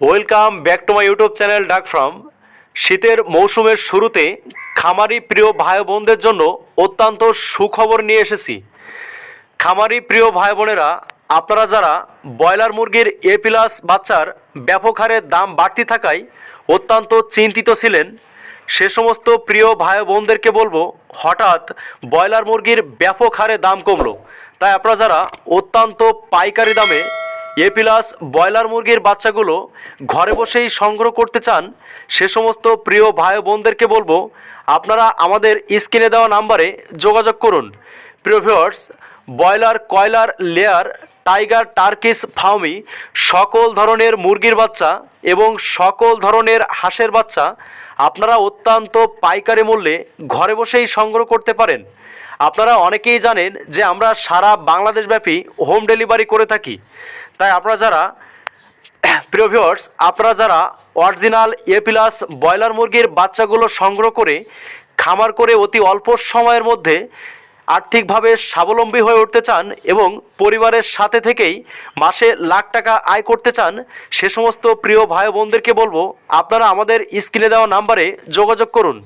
Welcome back to my YouTube channel ডাক from শীতের মৌসুমের শুরুতে খামারি প্রিয় ভাই বোনদের জন্য অত্যন্ত সুখবর নিয়ে এসেছি। খামারি প্রিয় ভাই বোনেরা, আপনারা যারা ব্রয়লার মুরগির এ প্লাস বাচ্চার ব্যাপক হারে দাম বাড়তি থাকায় অত্যন্ত চিন্তিত ছিলেন, সে সমস্ত প্রিয় ভাই বোনদেরকে বলব, হঠাৎ ব্রয়লার মুরগির ব্যাপক হারে দাম কমলো। তাই আপনারা যারা অত্যন্ত পাইকারি দামে এ প্লাস ব্রয়লার মুরগির বাচ্চাগুলো ঘরে বসেই সংগ্রহ করতে চান, সে সমস্ত প্রিয় ভাই বোনদেরকে বলব, আপনারা আমাদের স্ক্রিনে দেওয়া নাম্বারে যোগাযোগ করুন। প্রিয় ব্রয়লার, কয়লার লেয়ার, টাইগার, টার্কিস ফার্মি সকল ধরনের মুরগির বাচ্চা এবং সকল ধরনের হাঁসের বাচ্চা আপনারা অত্যন্ত পাইকারি মূল্যে ঘরে বসেই সংগ্রহ করতে পারেন। আপনারা অনেকেই জানেন যে আমরা সারা বাংলাদেশব্যাপী হোম ডেলিভারি করে থাকি। তাই আপনারা যারা প্রিয়ভিওয়ার্স আপনারা যারা অরিজিনাল এ প্লাস ব্রয়লার মুরগির বাচ্চাগুলো সংগ্রহ করে, খামার করে অতি অল্প সময়ের মধ্যে আর্থিকভাবে স্বাবলম্বী হয়ে উঠতে চান এবং পরিবারের সাথে থেকেই মাসে লাখ টাকা আয় করতে চান, সে সমস্ত প্রিয় ভাই বোনদেরকে বলব, আপনারা আমাদের স্ক্রিনে দেওয়া নাম্বারে যোগাযোগ করুন।